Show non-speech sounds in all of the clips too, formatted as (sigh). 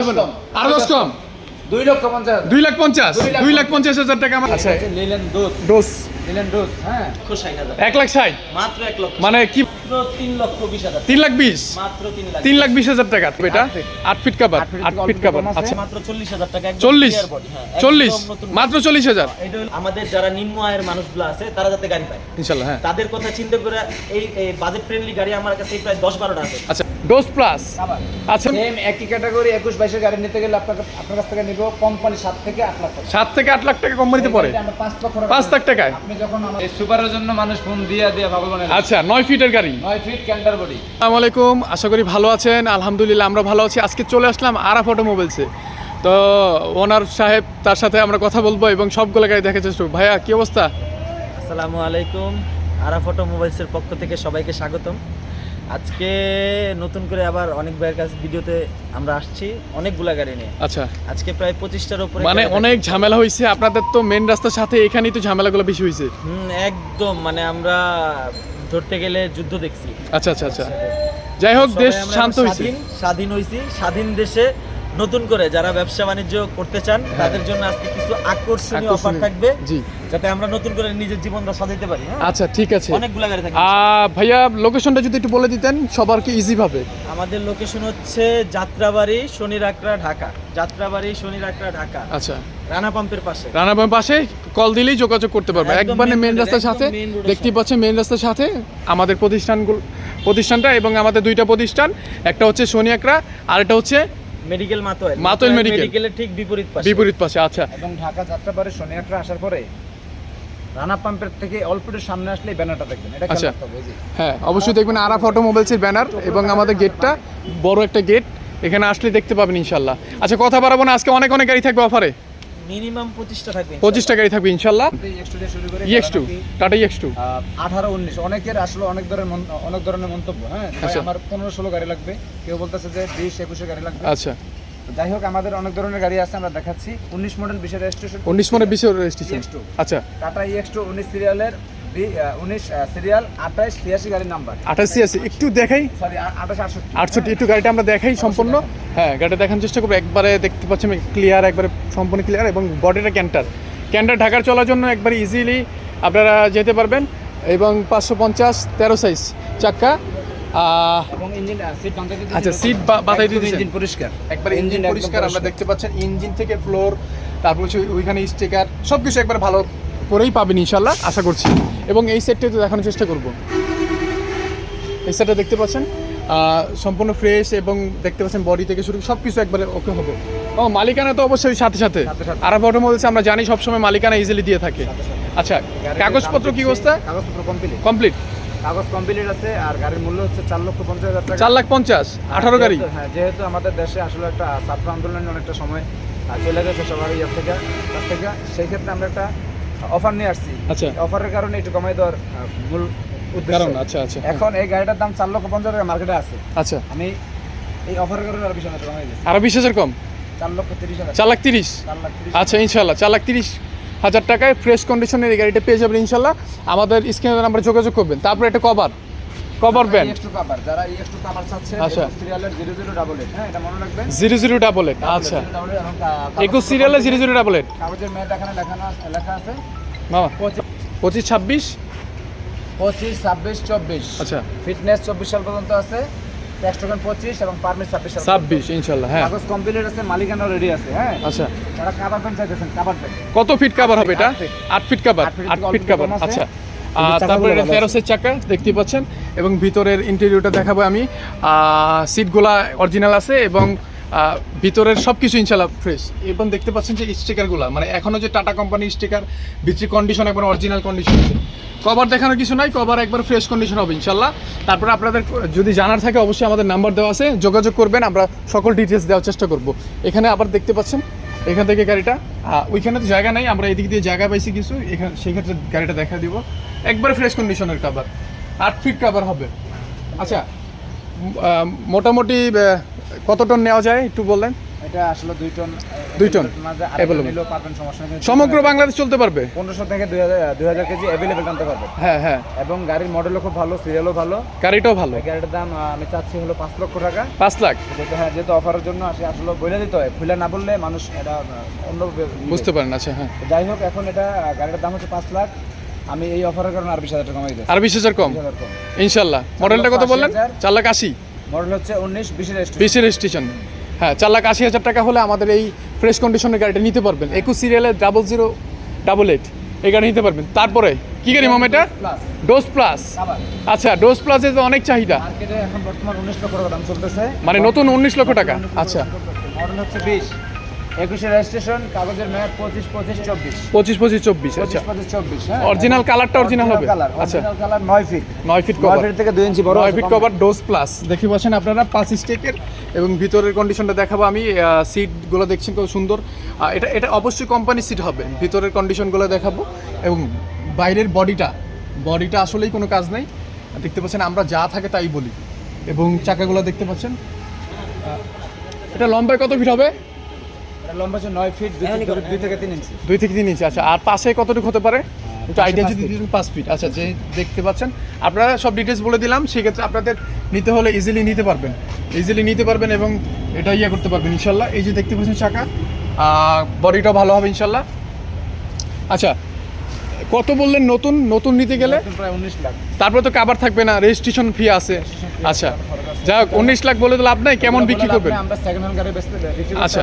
আরও দশ কম? দুই লক্ষ পঞ্চাশ। দুই লাখ পঞ্চাশ? দুই লাখ দুই লাখ পঞ্চাশ। হাজার টাকা আমার আছে ডোজ লিলেন দোষ। হ্যাঁ। এক লাখ ষাট? মাত্র এক লক্ষ। মানে কি মাত্র লক্ষ হাজার লাখ মাত্র লাখ তিন লাখ বিশ হাজার টাকা। এটা ফিট ফিট। আচ্ছা। মাত্র হাজার টাকা হ্যাঁ, একদম চল্লিশ? নতুন মাত্র চল্লিশ হাজার? এটা আমাদের যারা নিম্ন আয়ের মানুষগুলো আছে তারা যাতে গাড়ি পায়। ইনশাল্লাহ হ্যাঁ। তাদের কথা চিন্তা করে এই বাজেট ফ্রেন্ডলি গাড়ি আমার কাছে প্রায় আছে। আচ্ছা ডোজ প্লাস আচ্ছা। সেম একই ক্যাটাগরি একুশ বাইশের গাড়ি নিতে গেলে আপনাকে আপনার কাছ থেকে নিব কোম্পানি সাত থেকে আট লাখ টাকা। সাত থেকে আট লাখ টাকা কোম্পানিতে পড়ে? আমরা পাঁচ লাখ টাকায়? আপনি যখন এই সুপারের জন্য মানুষ ফোন দিয়ে দিয়ে পাগল বানায় আচ্ছা নয় ফিটের গাড়ি। নয় ফিট ক্যান্টার বডি আসসালামু আলাইকুম আশা করি ভালো আছেন। আলহামদুলিল্লাহ আমরা ভালো আছি। আজকে চলে আসলাম আরাফ অটোমোবাইলসে। তো ওনার সাহেব তার সাথে আমরা কথা বলব এবং সবগুলো গাড়ি দেখার চেষ্টা করব। ভাইয়া কি অবস্থা? আসসালামু আলাইকুম। আরাফ অটোমোবাইলসের পক্ষ থেকে সবাইকে স্বাগতম। আজকে নতুন করে আবার অনেক ভাইয়ের কাছে ভিডিওতে আমরা আসছি অনেকগুলা গাড়ি নিয়ে। আচ্ছা। আজকে প্রায় পঁচিশটার উপরে মানে অনেক ঝামেলা হয়েছে আপনাদের তো মেন রাস্তার সাথে এখানেই তো ঝামেলাগুলো বেশি হয়েছে হুম একদম। মানে আমরা ধরতে গেলে যুদ্ধ দেখছি। আচ্ছা আচ্ছা আচ্ছা। যাই হোক দেশ শান্ত হয়েছে স্বাধীন স্বাধীন হয়েছি স্বাধীন দেশে নতুন করে যারা ব্যবসা বাণিজ্য করতে চান তাদের জন্য আজকে কিছু আকর্ষণীয় অফার থাকবে জি। যাতে আমরা নতুন করে নিজের জীবনটা সাজাতে পারি হ্যাঁ? আচ্ছা ঠিক আছে। অনেকগুলা গাড়ি আহ, ভাইয়া লোকেশনটা যদি একটু বলে দিতেন সবারকে ইজি ভাবে? আমাদের লোকেশন হচ্ছে যাত্রাবাড়ি শনিরাকড়া ঢাকা। যাত্রাবাড়ি শনিরাকড়া ঢাকা। আচ্ছা। রানা পাম্পের পাশে। রানাবাম পাশে কল দিলেই যোগাযোগ করতে পারবে। একবারে মেন রাস্তার সাথে। road পাচ্ছেন মেন রাস্তার সাথে আমাদের প্রতিষ্ঠানগুলো প্রতিষ্ঠানটা এবং আমাদের দুইটা প্রতিষ্ঠান। একটা হচ্ছে সোনিয়াকড়া আর একটা হচ্ছে মেডিকেল মাতোয়েল। মাতোয়েল মেডিকেল মেডিকেলের ঠিক বিপরীত পাশে। বিপরীত পাশে আচ্ছা। এবং ঢাকা যাত্রাবাড়ি আসার পরে রানা পাম্পের থেকে অল্প একটু সামনে আসলে ব্যানারটা দেখবেন। এটা আচ্ছা। হ্যাঁ অবশ্যই দেখবেন আরাফ অটোমোবাইলসের ব্যানার এবং আমাদের গেটটা বড় একটা গেট এখানে আসলে দেখতে পাবেন ইনশাল্লাহ। আচ্ছা কথা বাড়াবো না আজকে অনেক অনেক গাড়ি থাকবে অফারে। মিনিমাম পঁচিশটা থাকবে পঁচিশটা গাড়ি থাকবে ইনশাআল্লাহ এই X2 দিয়ে শুরু করে টাটা ইএক্স টু আহ, আঠারো উনিশ। অনেকের আসলে অনেক ধরনের অনেক ধরনের মন্তব্য হ্যাঁ? আচ্ছা। আমার পনেরো ষোলো গাড়ি লাগবে। কেউ বলতেছে যে বিশ একুশে গাড়ি লাগবে। আচ্ছা। যাই হোক আমাদের অনেক ধরনের গাড়ি আছে আমরা দেখাচ্ছি। উনিশ মডেল বিশের রেজিস্ট্রেশন উনিশ মডেল বিশ রেজিস্ট্রেশন EX2 আচ্ছা। টাটা ইএক্স টু উনিশ সিরিয়ালের উনিশ সিরিয়াল আঠাশ ছিয়াশি গাড়ির নাম্বার আঠাশি একটু দেখাই। সরি আঠাশ আটষট্টি। আটষট্টি একটু গাড়িটা আমরা দেখাই সম্পূর্ণ। হ্যাঁ গাড়িটা দেখানোর চেষ্টা করব। একবারে দেখতে পাচ্ছি আমি ক্লিয়ার একবারে সম্পূর্ণ ক্লিয়ার এবং বডিটা ক্যান্টার ক্যান্টার ঢাকার চলার জন্য একবারে ইজিলি আপনারা যেতে পারবেন। এবং পাঁচশো পঞ্চাশ তেরো সাইজ চাক্কা সিট দিয়ে আচ্ছা, দিয়েছি। seat বা- বাঁধাই দিয়ে একদম দিয়েছেন। ইঞ্জিন পরিষ্কার। একবারে ইঞ্জিন পরিষ্কার আমরা দেখতে পাচ্ছেন ইঞ্জিন থেকে ফ্লোর তারপর হচ্ছে ওইখানে স্টিকার সব কিছু একবার ভালো করেই পাবেন ইনশাল্লাহ আশা করছি। এবং এই সেটটা তো দেখানোর চেষ্টা করব। এই সেটটা দেখতে পাচ্ছেন? সম্পূর্ণ ফ্রেশ এবং দেখতে পাচ্ছেন বডি থেকে শুরু সব কিছু একবারে ওকে হবে। ও মালিকানা তো অবশ্যই সাথে সাথে। সাথে সাথে। বলছে আমরা জানি সবসময় মালিকানা ইজিলি দিয়ে থাকে। আচ্ছা কাগজপত্র কি অবস্থা? কাগজপত্র কমপ্লিট কমপ্লিট কাগজ কমপ্লিট আছে আর গাড়ির মূল্য হচ্ছে চার লক্ষ পঞ্চাশ হাজার টাকা। চার লাখ পঞ্চাশ আঠারো গাড়ি। হ্যাঁ যেহেতু আমাদের দেশে আসলে একটা ছাত্র আন্দোলনে অনেকটা সময় চলে গেছে সবার ইয়ে থেকে কাছ থেকে সেই ক্ষেত্রে আমরা একটা অফার নিয়ে আসছি। আচ্ছা। অফারের কারণে একটু কমাই দেওয়ার মূল উদ্দেশ্য। আচ্ছা আচ্ছা এখন এই গাড়িটার দাম চার লক্ষ পঞ্চাশ টাকা মার্কেটে আছে। আচ্ছা। আমি এই অফারের কারণে আর বিশ হাজার কমাই দিয়েছি। আরও বিশ হাজার কম? চার লক্ষ তিরিশ হাজার। চার লাখ তিরিশ? চার লাখ তিরিশ। আচ্ছা ইনশাল্লাহ চার লাখ তিরিশ হাজার টাকায় ফ্রেশ কন্ডিশনের এই গাড়িটা পেয়ে যাবেন ইনশাল্লাহ। আমাদের স্ক্রিনের নাম্বারে যোগাযোগ করবেন। তারপরে একটা cover cover band EX2 cover, যারা EX2 cover চাচ্ছে, আচ্ছা। সিরিয়ালের 0088, হ্যাঁ, এটা মনে রাখবেন। জিরো জিরো ডাবল এইট আচ্ছা। 0088 একুশ সিরিয়ালে জিরো জিরো ডাবল এইট কাগজের মেয়াদ এখানে লেখানো আছে- লেখা আছে? মামা পঁচিশ। ছাব্বিশ? পঁচিশ ছাব্বিশ চব্বিশ। আচ্ছা। ফিটনেস চব্বিশ সাল পর্যন্ত আছে ট্যাক্স টোকেন পঁচিশ এবং পারমিট ছাব্বিশ সাল ছাব্বিশ ইনশাল্লাহ। হ্যাঁ। কাগজ কমপ্লিট আছে মালিকানা রেডি আছে হ্যাঁ। আচ্ছা। যারা কাবার পেন চাইতেছেন কাবার পেন কত ফিট কাভার হবে এটা? আট ফিট কাভার আট ফিট কাভার আছে। আচ্ছা। তারপরে আছে। চাকা দেখতে পাচ্ছেন এবং ভিতরের ইন্টেরিয়রটা দেখাবো আমি। সিটগুলা অরিজিনাল আছে এবং ভিতরের সব কিছু ইনশাল্লাহ ফ্রেশ এবং দেখতে পাচ্ছেন যে স্টিকারগুলো মানে এখনও যে টাটা কোম্পানির স্টিকার ভিতরি কন্ডিশন একবার অরিজিনাল কন্ডিশন আছে। কভার দেখানোর কিছু নাই কভার একবার ফ্রেশ কন্ডিশন হবে ইনশাল্লাহ তারপরে আপনাদের যদি জানার থাকে অবশ্যই আমাদের নাম্বার দেওয়া আছে যোগাযোগ করবেন আমরা সকল ডিটেলস দেওয়ার চেষ্টা করব। এখানে আবার দেখতে পাচ্ছেন এখান থেকে গাড়িটা ওইখানে তো জায়গা নাই, আমরা এদিক দিয়ে জায়গা পাইছি কিছু, এখানে সেই ক্ষেত্রে গাড়িটা দেখা দিব। একবার ফ্রেশ কন্ডিশনের কাবার আট ফিট কাবার হবে। আচ্ছা মোটামুটি কত টন নেওয়া যায়, একটু বললেন? এটা আসলে দুই টন দুই টন, সমস্যা নেই। সমগ্র বাংলাদেশ চলতে পারবে? পনেরোশো থেকে দুই হাজার দুই হাজার কেজি অ্যাভেলেবেল আনতে পারবেন হ্যাঁ হ্যাঁ। এবং গাড়ির মডেলও খুব ভালো সিরিয়ালও ভালো। গাড়িটাও ভালো। গাড়িটার দাম আমি চাচ্ছি হলো পাঁচ লক্ষ টাকা। পাঁচ লাখ? যেহেতু হ্যাঁ যেহেতু অফারের জন্য আসে আসলে বলে দিতে হয়। খুলে না বললে মানুষ এটা অন্য নিবে। বুঝতে পারেন আচ্ছা হ্যাঁ। যাই হোক এখন এটা গাড়িটার দাম হচ্ছে পাঁচ লাখ। আমি এই অফারের কারণে আর বিশ হাজার টাকা কমাই দিই আর বিশ হাজার কম? ইনশাল্লাহ। মডেলটা কত বললেন? চার লাখ আশি? মডেল হচ্ছে উনিশ বিশের রেজিস্ট্রেশন। হ্যাঁ চার লাখ আশি হাজার টাকা হলে আমাদের এই ফ্রেশ কন্ডিশনের গাড়িটা নিতে পারবেন। একুশ সিরিয়ালের ডাবল জিরো ডাবল এইট এই গাড়ি নিতে পারবেন। তারপরে কি গাড়ি মাম এটা? ডোজ প্লাস আচ্ছা ডোজ প্লাস এর অনেক চাহিদা। মানে নতুন উনিশ লক্ষ টাকা। আচ্ছা। হচ্ছে একুশে রেজিস্ট্রেশন কাগজের মেয়াদ পঁচিশ পঁচিশ চব্বিশ। পঁচিশ পঁচিশ চব্বিশ আচ্ছা। পঁচিশ চব্বিশ হ্যাঁ? Original colourটা original হবে? কালার আচ্ছা। কালার নয় ফিট নয় ফিট কভার ফিট থেকে দুই ইঞ্চি বড় নয় ফিট কভার ডোজ প্লাস দেখি পাচ্ছেন আপনারা পাঁচ স্টেকের এবং ভিতরের কন্ডিশনটা দেখাবো আমি। সিটগুলো দেখছেন খুব সুন্দর। এটা এটা অবশ্যই কোম্পানি সিট হবে। ভিতরের কন্ডিশনগুলো দেখাবো। এবং বাইরের বডিটা বডিটা আসলেই কোনো কাজ নেই। দেখতে পাচ্ছেন আমরা যা থাকে তাই বলি। এবং চাকাগুলো দেখতে পাচ্ছেন। এটা লম্বায় কত ফিট হবে? লম্বা হচ্ছে নয় ফিট দুই থেকে- তিন ইঞ্চি দুই থেকে তিন ইঞ্চি আচ্ছা। আর পাশে কতটুকু হতে পারে? একটু আইডিয়া যদি দিতেন পাঁচ ফিট আচ্ছা যে দেখতে পাচ্ছেন। আপনারা সব ডিটেলস বলে দিলাম সেক্ষেত্রে আপনাদের নিতে হলে ইজিলি নিতে পারবেন। ইজিলি নিতে পারবেন এবং এটা ইয়ে করতে পারবেন ইনশাল্লাহ। এই যে দেখতে পাচ্ছেন চাকা বডিটা ভালো হবে ইনশাল্লাহ। আচ্ছা কত বললেন নতুন? নতুন নিতে গেলে? প্রায় উনিশ লাখ। তারপরে তো কাবার থাকবে না রেজিস্ট্রেশন ফি আছে। আচ্ছা যাই হোক উনিশ লাখ বলে তো লাভ নাই কেমন বিক্রি করবেন? আমরা সেকেন্ড হ্যান্ড গাড়ি বেচতে আচ্ছা।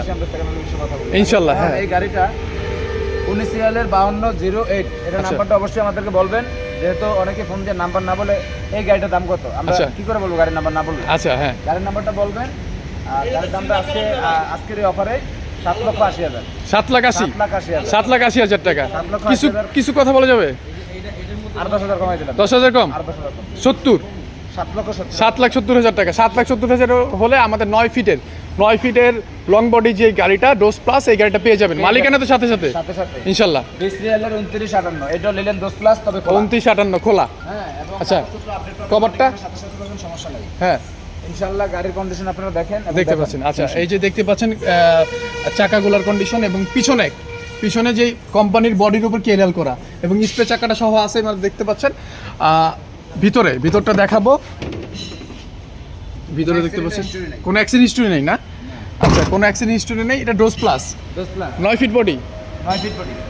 ইনশাল্লাহ, হ্যাঁ, হ্যাঁ। এই গাড়িটা উনিশ সিরিয়ালের বাউন্ন জিরো এইট। এটা আচ্ছা। নাম্বারটা অবশ্যই আমাদেরকে বলবেন যেহেতু অনেকে ফোন দিয়ে নাম্বার না বলে এই গাড়িটার দাম কত? আমরা আচ্ছা। কি করে বলব গাড়ির নাম্বার না বলব আচ্ছা হ্যাঁ। গাড়ির নাম্বারটা বলবেন আর গাড়ির দামটা আজকে আজকের এই অফারে সাত লক্ষ আশি হাজার। সাত লাখ আশি? সাত লাখ আশি হাজার। টাকা। কিছু কিছু কথা বলা যাবে? আর দশ হাজার কমাই দিলাম। দশ হাজার কম? সত্তর? সাত লাখ সত্তর হাজার টাকা। সাত লাখ সত্তর হাজার হলে আমাদের নয় ফিটের নয় ফিটের লং বডি যে গাড়িটা ডোজ প্লাস এই গাড়িটা পেয়ে যাবেন। মালিকানা তো সাথে সাথে। ইনশাল্লাহ। উনত্রিশ আটান্ন। এটা নিলেন দশ প্লাস তবে। উনত্রিশ আটান্ন খোলা। হ্যাঁ আচ্ছা। কভারটা? হ্যাঁ। ইনশাআল্লাহ গাড়ির কন্ডিশন আপনারা দেখেন দেখতে পাচ্ছেন। আচ্ছা এই যে দেখতে পাচ্ছেন চাকাগুলার কন্ডিশন এবং পিছনে পিছনে যে কোম্পানির বডির উপর কেরিয়াল করা এবং স্প্রে চাকাটা সহ আছে মানে দেখতে পাচ্ছেন। ভিতরে ভিতরটা দেখাবো। ভিতরে দেখতে পাচ্ছেন? কোনো অ্যাক্সিডেন্ট হিস্টরি নেই না? আচ্ছা কোনো অ্যাক্সিডেন্ট হিস্টরি নেই? এটা ডোজ প্লাস দশ প্লাস নয় ফিট বডি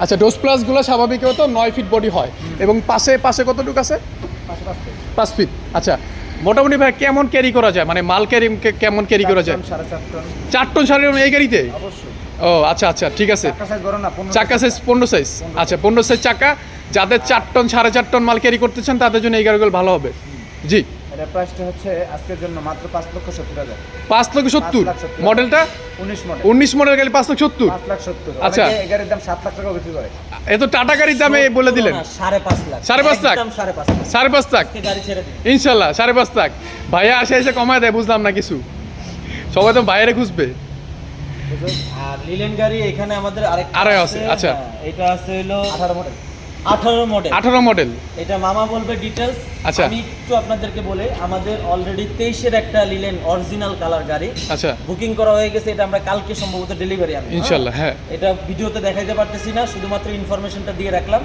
আচ্ছা ডোজ প্লাসগুলো স্বাভাবিক হতো নয় ফিট বডি হয়। এবং পাশে পাশে কতটুকু আছে? পাঁচ ফিট আচ্ছা মোটামুটি ভাই কেমন ক্যারি করা যায়? মানে মাল ক্যারি কেমন ক্যারি করা যায়? চার টন, সাড়ে টন। এই গাড়িতে? ও আচ্ছা আচ্ছা ঠিক আছে। চাকা সাইজ বড় পনেরো চাকা সাইজ পনেরো সাইজ আচ্ছা পনেরো সাইজ চাকা। যাদের চার টন সাড়ে চার টন মাল ক্যারি করতে চান তাদের জন্য এই গাড়িগুলো ভালো হবে। জি। এটা প্রাইসটা হচ্ছে আজকের জন্য মাত্র পাঁচ লক্ষ সত্তর হাজার। পাঁচ লক্ষ সত্তর। মডেলটা? উনিশ মডেল। উনিশ মডেল গাড়ি পাঁচ লক্ষ সত্তর? পাঁচ লাখ সত্তর। আচ্ছা। এই গাড়ির দাম সাত লাখ টাকা বিক্রি করে। এ তো টাটা গাড়ির দামে বলে দিলেন। সাড়ে পাঁচ লাখ। সাড়ে পাঁচ লাখ? সাড়ে পাঁচ লাখ। সাড়ে পাঁচ লাখ? ইনশাল্লাহ সাড়ে পাঁচ ভাইয়া আসে এসে কমায় দেয় বুঝলাম না কিছু। সবাই তো বাইরে খুঁজবে। আর লিলেন গাড়ি এখানে আমাদের আরেকটা আছে, আচ্ছা। হ্যাঁ, এটা আছে হলো আঠারো মডেল। আঠারো মডেল আঠারো মডেল এটা মামা বলবে ডিটেলস আচ্ছা। আমি একটু আপনাদেরকে বলে আমাদের অলরেডি তেইশের একটা লিলেন অরিজিনাল কালার গাড়ি আচ্ছা। বুকিং করা হয়ে গেছে এটা আমরা কালকে সম্ভবত ডেলিভারি আনব। ইনশাল্লাহ হ্যাঁ। এটা ভিডিওতে দেখাইতে পারতেছি না শুধুমাত্র ইনফরমেশনটা দিয়ে রাখলাম।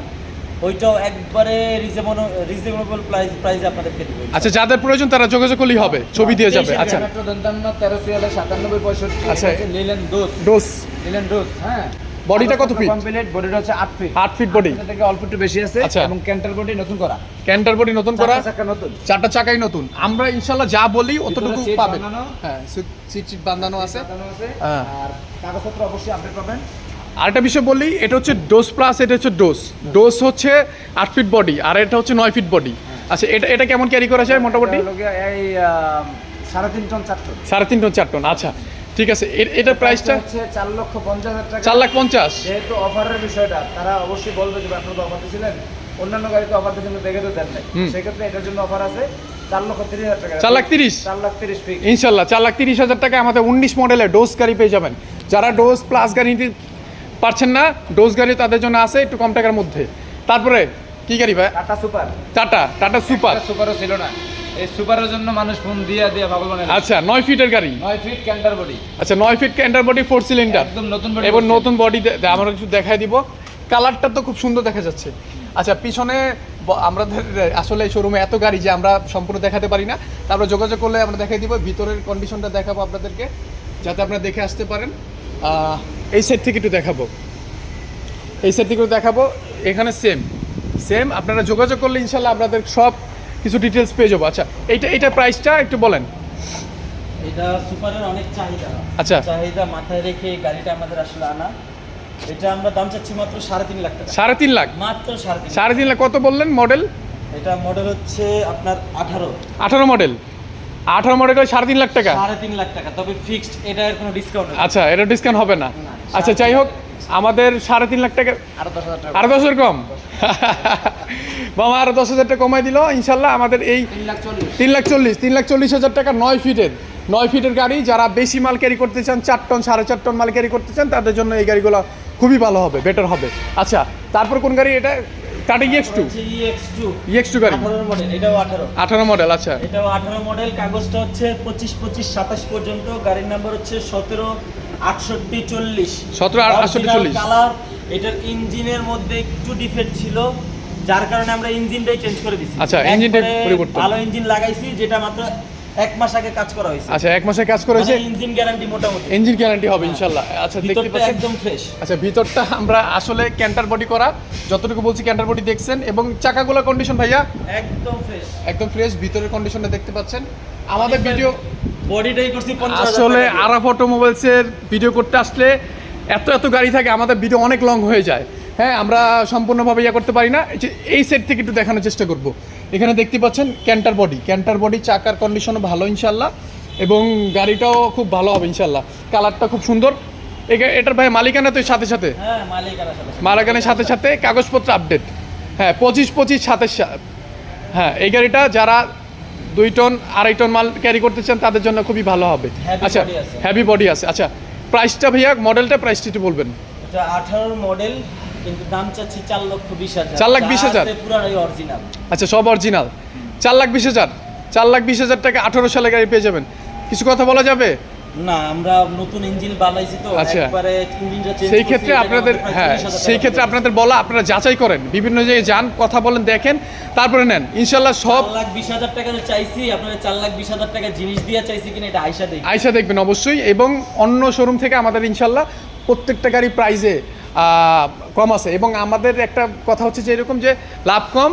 ওইটাও একবারে রিজনেবল রিজনেবল প্রাইস প্রাইসে আপনাদেরকে দিব। আচ্ছা যাদের প্রয়োজন তারা যোগাযোগ করলেই হবে ছবি দিয়ে যাবে। আচ্ছা। মেট্রো দন্তান্ন তেরো সিএল সাতানব্বই পঁয়ষট্টি আচ্ছা। নিলেন দোষ ডোজ নিলেন দোষ হ্যাঁ। বডিটা কত ফিট কমপ্লিট বডিটা হচ্ছে আট ফিট আট ফিট বডি এটা থেকে অল্প একটু বেশি আছে আচ্ছা। এবং ক্যান্টার বডি নতুন করা। ক্যান্টার বডি নতুন করা? চাকা নতুন। চারটা চাকাই নতুন। আমরা ইনশাল্লাহ যা বলি অতটুকু বাঁধানো। হ্যাঁ সিট সিট বাঁধানো আছে। আছে। হ্যাঁ। আর কাগজপত্র অবশ্যই আপডেট পাবেন। আরেকটা বিষয় বলি এটা হচ্ছে ডোজ প্লাস এটা হচ্ছে ডোজ ডোজ হচ্ছে আট ফিট বডি আর এটা হচ্ছে নয় ফিট বডি আচ্ছা এটা এটা কেমন ক্যারি করা যায় মোটামুটি? এই সাড়ে তিন টন চার টন সাড়ে তিন টন চার টন আচ্ছা। ঠিক আছে এ- এটার প্রাইসটা হচ্ছে চার লক্ষ পঞ্চাশ হাজার টাকা। চার লাখ পঞ্চাশ? যেহেতু অফারের বিষয়টা তারা অবশ্যই বলবে যে আপনারা তো অফার দিয়েছিলেন। অন্যান্য গাড়িতে অফার দিয়েছেন দেখে তো দেন নাই। সেক্ষেত্রে এটার জন্য অফার আছে চার লক্ষ তিরিশ হাজার টাকা। চার লাখ তিরিশ? চার লাখ তিরিশ ফিক্স ইনশাল্লাহ চার লাখ তিরিশ হাজার টাকা আমাদের উনিশ মডেলের ডোজ গাড়ি পেয়ে যাবেন। যারা ডোজ প্লাস গাড়ি নিতে পারছেন না ডোজ গাড়ি তাদের জন্য আছে একটু কম টাকার মধ্যে। তারপরে কি গাড়ি ভাই? টাটা সুপার টাটা টাটা সুপার সুপারও ছিল না। এই সুপারের জন্য মানুষ ফোন দিয়ে দিয়ে পাগল বানায় আচ্ছা নয় ফিটের গাড়ি? নয় ফিট ক্যান্টার বডি আচ্ছা নয় feet canter body four cylinder একদম নতুন body এবং নতুন বডি আমরা একটু দেখাই দিব। কালারটা তো খুব সুন্দর দেখা যাচ্ছে। আচ্ছা পিছনে আমাদের আসলে শোরুমে এত গাড়ি যে আমরা সম্পূর্ণ দেখাতে পারি না। তারপরে যোগাযোগ করলে আমরা দেখাই দিব। ভিতরের কন্ডিশনটা দেখাবো আপনাদেরকে যাতে আপনারা দেখে আসতে পারেন। এই সাইড থেকে একটু দেখাবো। এই সাইড থেকে একটু দেখাবো। এখানে সেম সেম আপনারা যোগাযোগ করলে ইনশাল্লাহ আপনাদের সব কিছু ডিটেলস পেয়ে যাব। আচ্ছা এইটা এইটা প্রাইসটা একটু বলেন। এটা সুপারের অনেক চাহিদা। আচ্ছা। চাহিদা মাথায় রেখে গাড়িটা আমাদের আসলে আনা। এটা আমরা দাম চাচ্ছি মাত্র সাড়ে তিন লাখ টাকা। সাড়ে তিন লাখ? মাত্র সাড়ে তিন লাখ। সাড়ে তিন লাখ কত বললেন মডেল এটা মডেল হচ্ছে আপনার আঠারো। আঠারো মডেল আঠারো মডেল সাড়ে তিন লাখ টাকা? সাড়ে তিন লাখ টাকা। তবে ফিক্সড এটা এর কোনো ডিসকাউন্ট আচ্ছা এটা ডিসকাউন্ট হবে না। আচ্ছা যাই হোক আমাদের সাড়ে তিন লাখ টাকা আরও দশ হাজার কম? বাবা আরও দশ হাজার টাকা কমাই দিল ইনশাল্লাহ আমাদের এই তিন লাখ চল্লিশ। তিন লাখ চল্লিশ হাজার টাকা নয় ফিটের নয় ফিটের গাড়ি। যারা বেশি মাল ক্যারি করতে চান চার টন সাড়ে চার টন মাল ক্যারি করতে চান তাদের জন্য এই গাড়িগুলো খুবই ভালো হবে বেটার হবে। আচ্ছা তারপর কোন গাড়ি এটা? Tata EX two EX two গাড়ি। মডেল এটাও আঠারো। আঠারো মডেল আচ্ছা। এটাও আঠারো মডেল কাগজটা হচ্ছে পঁচিশ পঁচিশ সাতাশ পর্যন্ত। গাড়ির নাম্বার হচ্ছে সতেরো আটষট্টি চল্লিশ 17 আটষট্টি, চল্লিশ। কালার এটার ইঞ্জিনের মধ্যে একটু ডিফেক্ট ছিল যার কারণে আমরা ইঞ্জিনটাই চেঞ্জ করে দিচ্ছি আচ্ছা, ইঞ্জিনটা পরিবর্তন। ভালো ইঞ্জিন লাগাইছি যেটা মাত্র এক মাস আগে কাজ করা হয়েছে। আচ্ছা এক মাসে কাজ করেছে ইঞ্জিন গ্যারান্টি মোটামুটি। ইঞ্জিন গ্যারান্টি হবে ইনশাল্লাহ আচ্ছা দেখতে পাচ্ছেন একদম ফ্রেশ আচ্ছা ভিতরটা আমরা আসলে ক্যান্টার বডি করা। যতটুকু বলছি ক্যান্টার বডি দেখছেন এবং চাকাগুলো কন্ডিশন ভাইয়া? একদম ফ্রেশ একদম ফ্রেশ ভিতরের কন্ডিশনটা দেখতে পাচ্ছেন। আমাদের ভিডিও বডিটাই করছি পঞ্চাশ আসলে আরাফ অটোমোবাইলসের ভিডিও করতে আসলে এত এত গাড়ি থাকে আমাদের ভিডিও অনেক লং হয়ে যায়। হ্যাঁ আমরা সম্পূর্ণভাবে ইয়া করতে পারি না। এই সেট থেকে একটু দেখানোর চেষ্টা করব। এখানে দেখতে পাচ্ছেন ক্যান্টার বডি ক্যান্টার বডি চাকার কন্ডিশনও ভালো ইনশাল্লাহ এবং গাড়িটাও খুব ভালো হবে ইনশাল্লাহ। কালারটা খুব সুন্দর। এটার ভাই মালিকানা তো সাথে সাথে? হ্যাঁ মালিকানা সাথে সাথে। কাগজপত্র আপডেট হ্যাঁ পঁচিশ পঁচিশ সাতাশ হ্যাঁ এই গাড়িটা যারা দুই টন আড়াই টন মাল ক্যারি করতে চান তাদের জন্য খুবই ভালো হবে। আচ্ছা হ্যাভি বডি আছে। আচ্ছা প্রাইসটা ভাইয়া মডেলটা প্রাইসটা বলবেন। আঠারোর মডেল কিন্তু দাম চাচ্ছি চার লক্ষ বিশ হাজার। চার লাখ বিশ হাজার? পুরাটাই অরিজিনাল আচ্ছা সব অরিজিনাল চার লাখ বিশ হাজার? চার লাখ বিশ হাজার টাকা আঠারো সালে গাড়ি পেয়ে যাবেন। কিছু কথা বলা যাবে? না আমরা নতুন ইঞ্জিন বানাইছি তো। আচ্ছা। একবারে ইঞ্জিনটা চেঞ্জ সেই ক্ষেত্রে আপনাদের হ্যাঁ সেই ক্ষেত্রে আপনাদের বলা আপনারা যাচাই করেন। বিভিন্ন জায়গায় যান কথা বলেন দেখেন। তারপরে নেন। ইনশাল্লাহ সব লাখ বিশ হাজার টাকা চাইছি আপনারা চার লাখ বিশ হাজার টাকা জিনিস দিয়ে চাইছি কিনা এটা আইসা দেখি আয়সা দেখবেন অবশ্যই। এবং অন্য শোরুম থেকে আমাদের ইনশাল্লাহ প্রত্যেকটা গাড়ি প্রাইজে কম আছে। এবং আমাদের একটা কথা হচ্ছে যে এরকম যে লাভ কম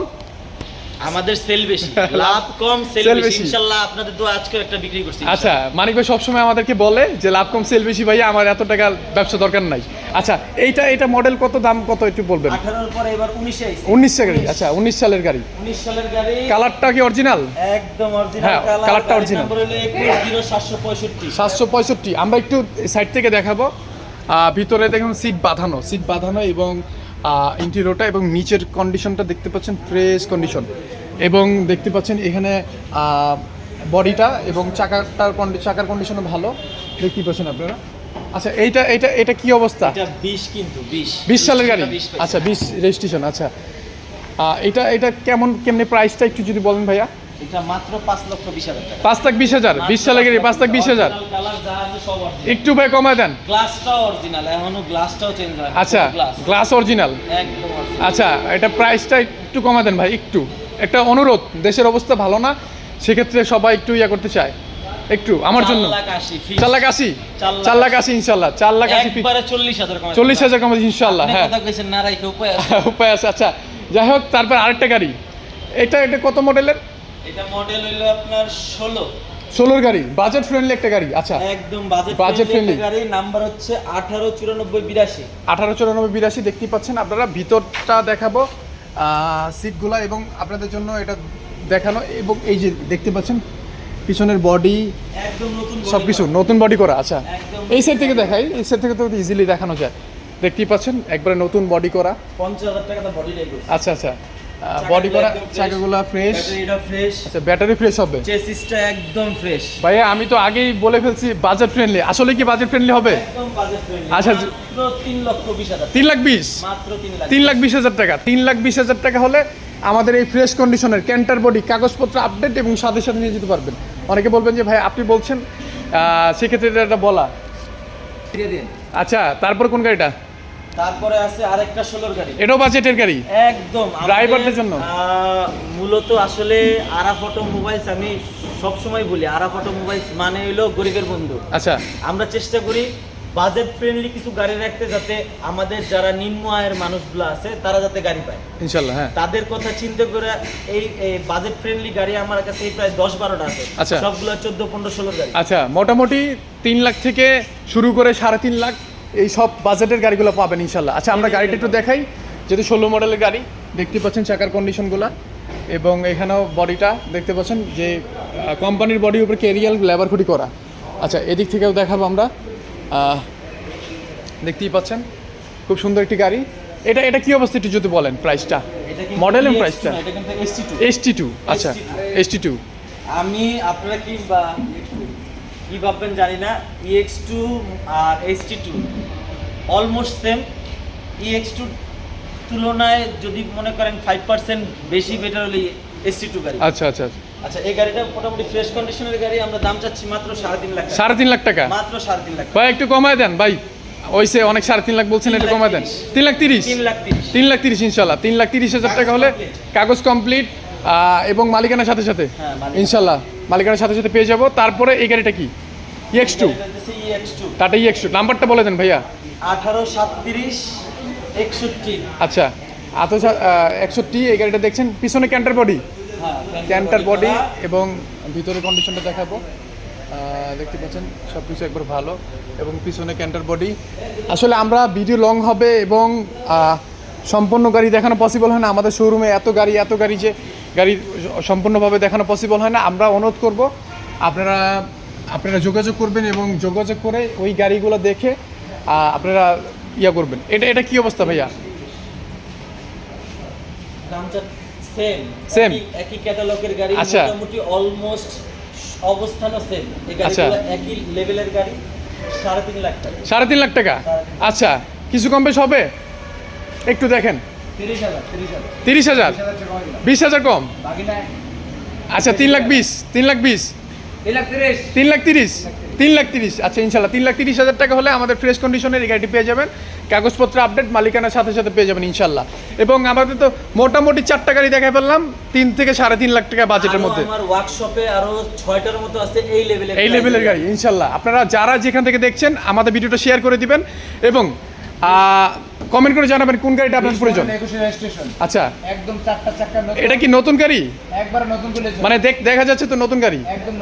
আমাদের সেল বেশি। (laughs) লাভ কম সেল বেশি। ইনশাআল্লাহ আপনাদের তো আজকে একটা বিক্রি করছি আচ্ছা মানিক ভাই সবসময় আমাদেরকে বলে যে লাভ কম সেল বেশি ভাইয়া আমার এত টাকা ব্যবসা দরকার নাই। আচ্ছা এইটা এটা মডেল কত দাম কত একটু বলবেন? আঠারোর পরে এবার উনিশে আইছে। উনিশ গাড়ি আচ্ছা উনিশ সালের গাড়ি। উনিশ সালের গাড়ি। কালারটা কি অরিজিনাল একদম অরিজিনাল কালার কালারটা original। নাম্বার হলো একুশ জিরো সাতশো পঁয়ষট্টি। সাতশো পঁয়ষট্টি। আমরা একটু সাইড থেকে দেখাবো। ভিতরে দেখুন সিট বাঁধানো সিট বাঁধানো এবং ইন্টেরিয়রটা এবং নিচের কন্ডিশনটা দেখতে পাচ্ছেন ফ্রেশ কন্ডিশন এবং দেখতে পাচ্ছেন এখানে বডিটা এবং চাকাটার কন্ডি- চাকার কন্ডিশনও ভালো। দেখতে পাচ্ছেন আপনারা? আচ্ছা এইটা এটা এটা কি অবস্থা? বিশ কিন্তু বিশ। বিশ সালের গাড়ি? আচ্ছা বিশ রেজিস্ট্রেশন আচ্ছা। এটা এটা কেমন কেমনি প্রাইসটা একটু যদি বলেন ভাইয়া? এটা মাত্র পাঁচ লক্ষ বিশ হাজার টাকা। পাঁচ লাখ বিশ হাজার বিশ সালের গাড়ি পাঁচ লাখ বিশ হাজার। কালার যা আছে সব অরিজিনাল একটু ভাই কমায় দেন। গ্লাসটাও অরিজিনাল এখনও গ্লাসটাও চেঞ্জ হয় আচ্ছা গ্লাস অরিজিনাল একদম আচ্ছা এটা প্রাইসটা একটু কমা দেন ভাই একটু। একটা অনুরোধ দেশের অবস্থা ভালো না সেক্ষেত্রে সবাই একটু ইয়া করতে চায়। একটু আমার জন্য। চার লাখ আশি চার লাখ আশি? ইনশাল্লাহ চার লাখ আশি চল্লিশ হাজার কমে চল্লিশ হাজার কমা ইনশাল্লাহ হ্যাঁ। (laughs) উপায় আছে। আচ্ছা। যাই হোক তারপর আরেকটা গাড়ি। এটা এটা কত মডেলের এটা মডেল হইল আপনার ষোলো। ষোলোর গাড়ি বাজেট ফ্রেন্ডলি একটা গাড়ি আচ্ছা। একদম বাজেট বাজেট ফ্রেন্ডলি গাড়ি নাম্বার হচ্ছে আঠারো চুরানব্বই বিরাশি। আঠারো চুরানব্বই বিরাশি দেখতেই পাচ্ছেন আপনারা ভিতরটা দেখাবো সিটগুলা এবং আপনাদের জন্য এটা দেখানো এবং এই যে দেখতে পাচ্ছেন পিছনের বডি একদম নতুন সব কিছু নতুন বডি করা আচ্ছা। এই সাইড থেকে দেখাই এই সাইড থেকে তো ইজিলি দেখানো যায়। দেখতেই পাচ্ছেন একবারে নতুন বডি করা। পঞ্চাশ হাজার টাকা বডি আচ্ছা আচ্ছা। বডি করা। চাকাগুলা ফ্রেশ ব্যাটারিটা ফ্রেশ আচ্ছা ব্যাটারি ফ্রেশ হবে? চেসিসটা একদম ফ্রেশ ভাইয়া আমি তো আগেই বলে ফেলছি বাজেট ফ্রেন্ডলি আসলে কি বাজেট ফ্রেন্ডলি হবে? একদম বাজেট ফ্রেন্ডলি আচ্ছা, মাত্র তিন লক্ষ বিশ হাজার তিন লাখ বিশ? মাত্র তিন লাখ তিন লাখ বিশ হাজার টাকা। তিন লাখ বিশ হাজার টাকা হলে আমাদের এই ফ্রেশ কন্ডিশনের ক্যান্টার বডি কাগজপত্র আপডেট এবং সাথে সাথে নিয়ে যেতে পারবেন। অনেকে বলবেন যে ভাই আপনি বলছেন সেক্ষেত্রে এটা বলা। আচ্ছা তারপর কোন গাড়িটা? তারপরে আছে আরেকটা ষোলোর গাড়ি। এটাও বাজেটের গাড়ি? একদম। ড্রাইভারদের জন্য? মূলত আসলে আরা ফটো মোবাইলস আমি সব সময় বলি আরা ফটো মোবাইলস মানে হলো গরিবের বন্ধু। আচ্ছা। আমরা চেষ্টা করি বাজেট ফ্রেন্ডলি কিছু গাড়ি রাখতে যাতে আমাদের যারা নিম্ন আয়ের মানুষগুলো আছে তারা যাতে গাড়ি পায়। ইনশাল্লাহ হ্যাঁ। তাদের কথা চিন্তা করে এই বাজেট ফ্রেন্ডলি গাড়ি আমার কাছে প্রায় দশ বারোটা আছে। আচ্ছা। সবগুলো চোদ্দ পনেরো ষোলোর গাড়ি। আচ্ছা মোটামুটি তিন লাখ থেকে শুরু করে সাড়ে তিন লাখ এই সব বাজেটের গাড়িগুলো পাবেন ইনশাল্লাহ। আচ্ছা আমরা গাড়িটা একটু দেখাই। যেহেতু ষোলো মডেলের গাড়ি দেখতে পাচ্ছেন চাকার কন্ডিশনগুলো এবং এখানেও বডিটা দেখতে পাচ্ছেন যে কোম্পানির বডির উপরে কেরিয়াল লেবার খুঁটি করা। আচ্ছা এদিক থেকেও দেখাবো আমরা। দেখতেই পাচ্ছেন খুব সুন্দর একটি গাড়ি। এটা এটা কি অবস্থা একটু যদি বলেন প্রাইসটা মডেল এবং প্রাইসটা না, এটা কিন্তু ST2 এস টি আচ্ছা এস টি টু আমি আপনারা কি বা কি ভাববেন জানি না ইএক্স টু আর H T two almost same EX two তুলনায় যদি মনে করেন ফাইভ পার্সেন্ট বেশি বেটার হলে এস টি টু গাড়ি। আচ্ছা আচ্ছা আচ্ছা। আচ্ছা এই গাড়িটা মোটামুটি ফ্রেশ কন্ডিশনের গাড়ি আমরা দাম চাচ্ছি মাত্র সাড়ে তিন লাখ সাড়ে তিন লাখ টাকা? মাত্র সাড়ে তিন লাখ ভাই একটু কমায় দেন ভাই। ওইসে অনেক সাড়ে তিন লাখ বলছেন একটু কমায় দেন। তিন লাখ তিরিশ? তিন লাখ তিরিশ। তিন লাখ তিরিশ ইনশাল্লাহ। তিন লাখ তিরিশ হাজার টাকা হলে কাগজ কমপ্লিট এবং মালিকানার সাথে সাথে। হ্যাঁ, ইনশাল্লাহ। মালিকানার সাথে সাথে পেয়ে যাব। তারপরে এই গাড়িটা কি? EX two EX two Tata EX two নাম্বারটা বলে দেন ভাইয়া। আঠারো সাতত্রিশ একষট্টি। আচ্ছা। আত একষট্টি এই গাড়িটা দেখছেন? পিছনে ক্যান্টার বডি ক্যান্টার বডি এবং ভিতরে কন্ডিশনটা দেখাবো। দেখতে পাচ্ছেন? সব কিছু একবার ভালো। এবং পিছনে ক্যান্টার বডি আসলে আমরা ভিডিও লং হবে এবং সম্পূর্ণ গাড়ি দেখানো পসিবল হয় না। আমাদের শোরুমে এত গাড়ি এত গাড়ি যে গাড়ি সম্পূর্ণভাবে দেখানো পসিবল হয় না। আমরা অনুরোধ করব আপনারা আপনারা যোগাযোগ করবেন এবং যোগাযোগ করে ওই গাড়িগুলো দেখে আপনারা ইয়া করবেন। এটা এটা কি অবস্থা ভাইয়া? সেম একই ক্যাটালগের গাড়ি আচ্ছা। মোটামুটি অলমোস্ট অবস্থানও সেম আচ্ছা। একই লেভেলের গাড়ি সাড়ে তিন লাখ টাকা। সাড়ে তিন লাখ টাকা? আচ্ছা কিছু কম বেশ হবে? একটু দেখেন। তিরিশ হাজার। বিশ হাজার কম? আচ্ছা তিন লাখ বিশ তিন লাখ বিশ। তিন লাখ তিরিশ। তিন লাখ তিরিশ? আচ্ছা ইনশাল্লাহ। তিন লাখ তিরিশ হাজার টাকা হলে আমাদের ফ্রেশ কন্ডিশনের এই গাড়িটি পেয়ে যাবেন। কাগজপত্র আপডেট মালিকানার সাথে সাথে পেয়ে যাবেন ইনশাল্লাহ। এবং আমাদের তো মোটামুটি চারটা গাড়ি দেখা ফেললাম। তিন থেকে সাড়ে তিন লাখ টাকা বাজেটের মধ্যে। আমার ওয়ার্কশপে আরও ছয়টার মতো আছে এই লেভেলের এই লেভেলের গাড়ি ইনশাল্লাহ। আপনারা যারা যেখান থেকে দেখছেন আমাদের ভিডিওটা শেয়ার করে দিবেন। এবং কমেন্ট করে জানাবেন কোন গাড়িটা আপনার প্রয়োজন। আচ্ছা। একদম চারটা নতুন। এটা কি নতুন গাড়ি? একবার নতুন মানে দেখ- দেখা যাচ্ছে তো নতুন গাড়ি।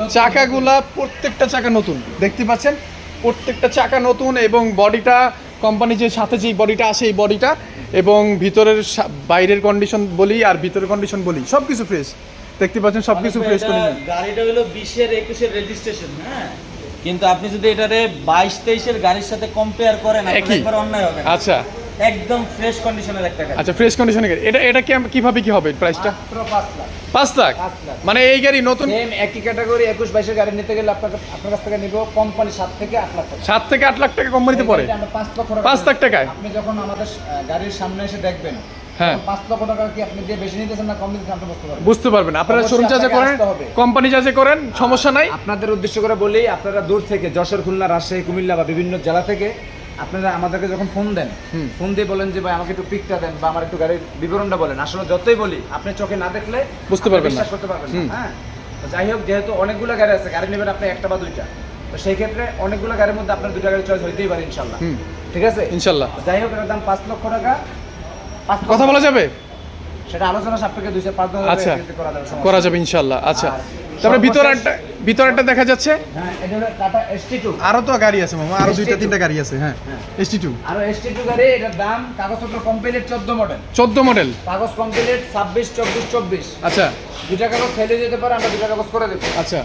চাকাগুলা প্রত্যেকটা চাকা নতুন। দেখতে পাচ্ছেন? প্রত্যেকটা চাকা নতুন এবং বডিটা কোম্পানি যে সাথে যে বডিটা আসে এই বডিটা এবং ভিতরের সা- বাইরের কন্ডিশন বলি আর ভিতরের কন্ডিশন বলি সব কিছু ফ্রেশ দেখতে পাচ্ছেন সব কিছু ফ্রেশ কন্ডিশন গাড়িটা হলো বিশের একুশের রেজিস্ট্রেশন হ্যাঁ? কিন্তু আপনি যদি এটারে বাইশ তেইশের গাড়ির সাথে কম্পেয়ার করেন। একবার অন্যায় হবে আচ্ছা। একদম ফ্রেশ কন্ডিশনের একটা গাড়ি। আচ্ছা ফ্রেশ কন্ডিশনের গাড়ি। এটা এটা কি- কীভাবে কি হবে প্রাইসটা পাঁচ লাখ। লাখ? মানে এই গাড়ি নতুন সেম একই ক্যাটাগরি একুশ বাইশের গাড়ি নিতে গেলে আপনার আপনার কাছ থেকে নিব কোম্পানি সাত থেকে আট লাখ টাকা। সাত থেকে আট লাখ টাকা কোম্পানিতে পড়ে। পাঁচ টাকা পাঁচ লাখ টাকায়? আপনি যখন আমাদের গাড়ির সামনে এসে দেখবেন হ্যাঁ। পাঁচ লক্ষ টাকা কি আপনি দিয়ে বেশি নিতেছেন না কম নিতেছেন আপনি বুঝতে পারবেন। বুঝতে পারবেন। আপনারা শোরুম চার্জে করেন কোম্পানি চার্জে করেন সমস্যা নাই। আপনাদের উদ্দেশ্য করে বলি আপনারা দূর থেকে যশোর খুলনা রাজশাহী কুমিল্লা বা বিভিন্ন জেলা থেকে আপনারা আমাদেরকে যখন ফোন দেন ফোন দিয়ে বলেন যে ভাই আমাকে একটু পিকটা দেন বা আমার একটু গাড়ির বিবরণটা বলেন। আসলে যতই বলি আপনি চোখে না দেখলে বুঝতে পারবেন। বিশ্বাস করতে পারবেন না। হ্যাঁ। যাই হোক যেহেতু অনেকগুলো গাড়ি আছে গাড়ি নেবেন আপনি একটা বা দুইটা। তো সেই ক্ষেত্রে অনেকগুলো গাড়ির মধ্যে আপনার দুইটা গাড়ি চয়েস হইতেই পারে ইনশাল্লাহ। ঠিক আছে? ইনশাল্লাহ। যাই হোক এটার দাম পাঁচ লক্ষ টাকা। কথা বলা যাবে? সেটা আলোচনা সাপেক্ষে দুইশো পাঁচ আচ্ছা করা যাবে করা যাবে ইনশাল্লাহ আচ্ছা। তারপরে ভিতর একটা ভিতর একটা দেখা যাচ্ছে? হ্যাঁ এটা হলো টাটা আরও তো গাড়ি আছে মামা আরও দুইটা ST2 তিনটা গাড়ি আছে হ্যাঁ হ্যাঁ। এসটি টু আর এসটি টু গাড়ি এটার দাম কাগজপত্র কমপ্লিট চোদ্দ মডেল চোদ্দ মডেল কাগজ কমপ্লিট ছাব্বিশ চব্বিশ চব্বিশ। আচ্ছা। দুইটা কাগজ ফেলে যেতে পারে আমরা দুইটা কাগজ করে দেবো। আচ্ছা।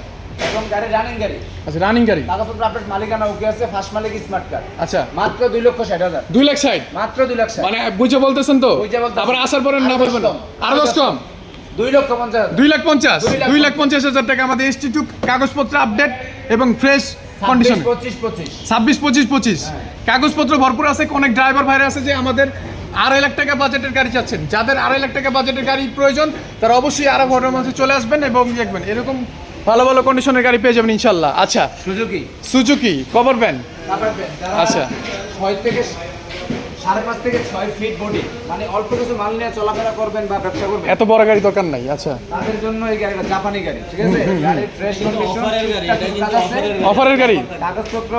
এবং গাড়ি রানিং গাড়ি। আচ্ছা রানিং গাড়ি? কাগজপত্র আপনার মালিকানা ওকে আছে ফার্স্ট মালিক স্মার্ট কার্ড আচ্ছা। মাত্র দুই লক্ষ ষাট হাজার। দুই লাখ ষাট? মাত্র দুই লাখ মানে বুঝে বলতেছেন তো? বুঝে বলতেছি। তারপরে আসার পরে না বলবেন। আরও দশ কম? দুই লক্ষ পঞ্চাশ দুই লাখ পঞ্চাশ? দুই লাখ পঞ্চাশ। হাজার টাকা আমাদের এসটি টু কাগজপত্র আপডেট এবং ফ্রেশ কন্ডিশন পঁচিশ পঁচিশ। ছাব্বিশ পঁচিশ পঁচিশ। হ্যাঁ। কাগজপত্র ভরপুর আছে অনেক ড্রাইভার ভাইরা আছে যে আমাদের আড়াই লাখ টাকা বাজেটের গাড়ি চাচ্ছেন। যাদের আড়াই লাখ টাকা বাজেটের গাড়ি প্রয়োজন তারা অবশ্যই আরও ঘরের মধ্যে চলে আসবেন এবং দেখবেন এরকম ভালো ভালো কন্ডিশনের গাড়ি পেয়ে যাবেন ইনশাল্লাহ। আচ্ছা সুজুকি। সুজুকি কভার ভ্যান আচ্ছা। ছয় থেকে সাড়ে পাঁচ থেকে ছয় ফিট বডি মানে অল্প কিছু মাল নিয়ে চলাফেরা করবেন বা ব্যবসা করবেন। এত বড় গাড়ি দরকার নাই আচ্ছা। তাদের জন্য এই গাড়িটা জাপানি গাড়ি ঠিক আছে? গাড়ির ফ্রেশ কন্ডিশন অফারের গাড়ি গাড়ি। গাড়ি? কাগজপত্র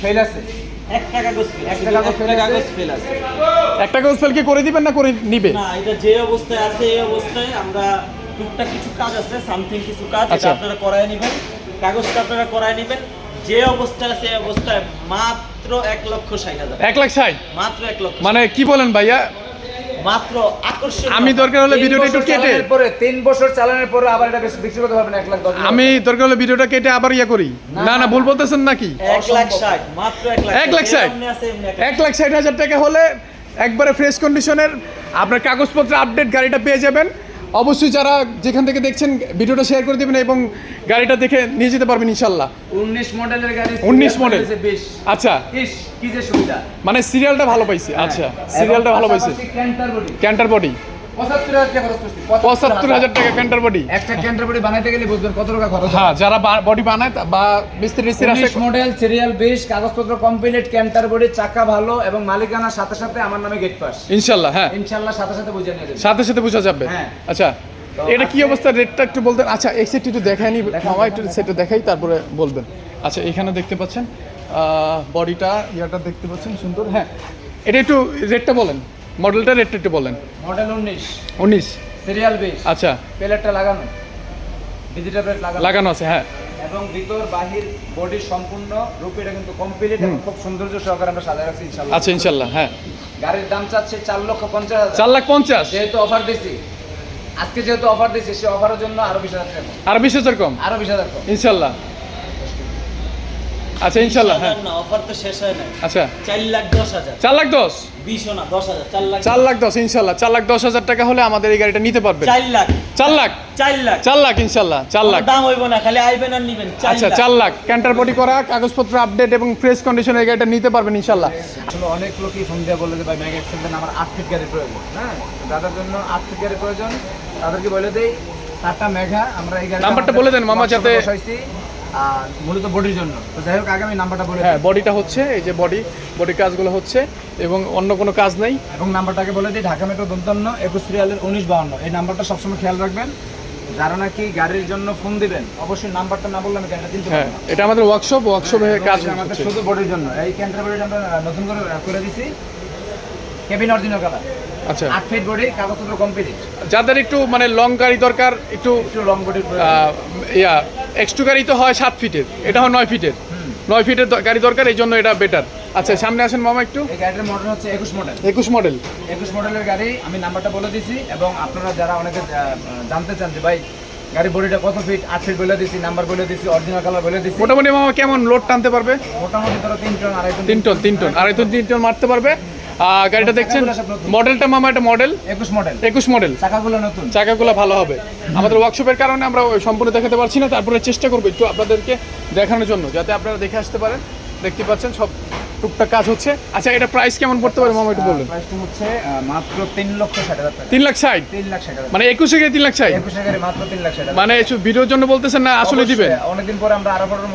ফেল আছে। একটা কাগজ fail, একটা কাগজ আছে। আছে। একটা কাগজ ফেল কি করে দিবেন না করে নিবে? না এটা যে অবস্থায় আছে এই অবস্থায় আমরা টুকটাক কিছু কাজ আছে সামথিং কিছু কাজ এটা আচ্ছা। আপনারা করায় নেবেন কাগজটা আপনারা করায় নেবেন যে অবস্থায় আছে এই অবস্থায় মাত্র এক লক্ষ ষাট হাজার। এক লাখ ষাট? মাত্র এক লক্ষ মানে কি বলেন ভাইয়া? মাত্র আকর্ষণ আমি দরকার হলে ভিডিওটা একটু কেটে। পরে তিন বছর চালানোর পরে আবার এটা বেশ বিক্রি করতে পারবেন এক লাখ দশ আমি দরকার হলে ভিডিওটা কেটে আবার ইয়ে করি। না না ভুল বলতেছেন নাকি? এক লাখ ষাট মাত্র এক লাখ ষাট? এক লাখ ষাট হাজার টাকা হলে একবারে ফ্রেশ কন্ডিশনের আপনার কাগজপত্র আপডেট গাড়িটা পেয়ে যাবেন। অবশ্যই যারা যেখান থেকে দেখছেন ভিডিওটা শেয়ার করে দেবেন এবং গাড়িটা দেখে নিয়ে যেতে পারবেন ইনশাল্লাহ উনিশ মডেলের গাড়ি 19 মডেল। বিশ। আচ্ছা। কি যে সুবিধা। মানে সিরিয়ালটা ভালো পাইছে। আচ্ছা সিরিয়ালটা ভালো পাইছে। ক্যান্টার বডি ক্যান্টার বডি পঁচাত্তর হাজার টাকা ক্যান্টার বডি একটা ক্যান্টার বডি বানাইতে গেলে বুঝবেন কত টাকা খরচ হ্যাঁ। যারা বডি বানায় তা- বা মিস্ত্রি মিস্ত্রি আছে মডেল সিরিয়াল বিশ কাগজপত্র কমপ্লিট ক্যান্টার বডি চাকা ভালো এবং মালিকানার সাথে সাথে আমার নামে গেট পাস ইনশাল্লাহ হ্যাঁ। ইনশাল্লাহ সাথে সাথে বুঝে নিয়ে সাথে সাথে বোঝা যাবে। হ্যাঁ। আচ্ছা এটা কি অবস্থা? রেটটা একটু বলতেন। আচ্ছা এক্সেট একটু দেখায়নি। মামা একটু। সেটা দেখাই তারপরে বলবেন। আচ্ছা এখানে দেখতে পাচ্ছেন বডিটা ইয়াটা দেখতে পাচ্ছেন সুন্দর। হ্যাঁ এটা একটু রেটটা বলেন। মডেলটা রেটটা একটু বলেন। মডেল উনিশ। উনিশ? সিরিয়াল বিশ। আচ্ছা। প্লেটটা লাগানো। ডিজিটাল প্লেট লাগানো। লাগানো আছে হ্যাঁ। এবং ভিতর বাহির বডি সম্পূর্ণ রূপ এটা কিন্তু কমপ্লিট এবং খুব সৌন্দর্য সহকারে আমরা সাজায় রাখছি ইনশাল্লাহ আচ্ছা ইনশাল্লাহ হ্যাঁ। গাড়ির দাম চাচ্ছে চার লক্ষ পঞ্চাশ হাজার। চার লাখ পঞ্চাশ? যেহেতু অফার দিছি। আজকে যেহেতু অফার দিছি সে অফারের জন্য আরও বিশ হাজার। আর বিশ হাজার কম? আরও বিশ হাজার কম। ইনশাল্লাহ আচ্ছা ইনশাল্লাহ হ্যাঁ। না অফার তো শেষ হয় না আচ্ছা। চার লাখ দশ হাজার। চার লাখ দশ? বিশও না দশ হাজার চার লাখ চার লাখ দশ ইনশাল্লাহ। চার লাখ দশ হাজার টাকা হলে আমাদের এই গাড়িটা নিতে পারবেন। চার লাখ। চার লাখ? চার লাখ। চার লাখ ইনশাল্লাহ। চার লাখ। দাম হইব না খালি আইবেন আর নিবেন। আচ্ছা। চার লাখ। ক্যান্টার বডি করা কাগজপত্র আপডেট এবং ফ্রেশ কন্ডিশনের গাড়িটা নিতে পারবেন ইনশাল্লাহ। আসলে অনেক লোকই ফোন দিয়ে বলে যে ভাই ম্যাগ এক্সেল আমার আট ফিট গাড়ির প্রয়োজন। হ্যাঁ? তো যাদের জন্য আট ফিট গাড়ির প্রয়োজন তাদেরকে বলে দেই টাটা মেঘা আমরা এই গাড়ি নাম্বারটা বলে দেন মামা, যাতে- মূলত বডির জন্য। তো যাই হোক আগে আমি নাম্বারটা বলে হ্যাঁ বডিটা হচ্ছে এই যে বডি বডি কাজগুলো হচ্ছে এবং অন্য কোনো কাজ নেই। এবং নাম্বারটাকে বলে দিই ঢাকা মেট্রো দন্তান্ন একুশ সিরিয়ালের উনিশ বাউন্ন। এই নাম্বারটা সবসময় খেয়াল রাখবেন। যারা নাকি গাড়ির জন্য ফোন দিবেন অবশ্যই নাম্বারটা না বললে আমি গাড়িটা কিনতে হ্যাঁ এটা আমাদের ওয়ার্কশপ ওয়ার্কশপে কাজ আমাদের শুধু বডির জন্য। এই ক্যান্টার বডিটা আমরা নতুন করে করে দিছি। কেবিন অরিজিনাল কালার আচ্ছা। আট ফিট বডি কাগজপত্র কমপ্লিট যাদের একটু মানে লং গাড়ি দরকার একটু একটু লং বডির আহ, ইয়া এক্সট্রু গাড়ি তো হয় সাত ফিটের এটা হয় নয় ফিটের নয় ফিটের গাড়ি দরকার এই জন্য এটা বেটার আচ্ছা সামনে আসেন মামা একটু। এই গাড়িটার মডেল হচ্ছে একুশ মডেল একুশ মডেল একুশ মডেলের গাড়ি আমি নাম্বারটা বলে দিছি এবং আপনারা যারা অনেকে জানতে চান যে ভাই গাড়ি বডিটা কত ফিট আট ফিট বলে দিছি নাম্বার বলে দিছি অরিজিনাল কালার বলে দিছি। মোটামুটি মামা কেমন লোড টানতে পারবে? মোটামুটি ধরো তিন টন আড়াই টন তিন টন তিন টন আড়াই টন তিন টন মারতে পারবে। গাড়িটা দেখছেন? মডেলটা মামা এটা মডেল একুশ মডেল একুশ মডেল চাকাগুলো নতুন। চাকাগুলো ভালো হবে। আমাদের ওয়ার্কশপের কারণে আমরা সম্পূর্ণ দেখাতে পারছি না তারপরে চেষ্টা করব একটু আপনাদেরকে দেখানোর জন্য যাতে আপনারা দেখে আসতে পারেন। দেখতে পাচ্ছেন সব টুকটাক কাজ হচ্ছে। আচ্ছা এটা প্রাইস কেমন পড়তে পারে? মামা একটু বলবেন প্রাইসটা হচ্ছে মাত্র তিন লক্ষ ষাট হাজার টাকা। তিন লাখ ষাট? তিন লাখ ষাট হাজার মানে একুশে গিয়ে তিন লাখ ষাট? একুশের গাড়ি মাত্র তিন লাখ ষাট মানে ভিডিওর জন্য বলতেছেন না আসলে দিবেন? অনেকদিন পরে আমরা আরও ফটোর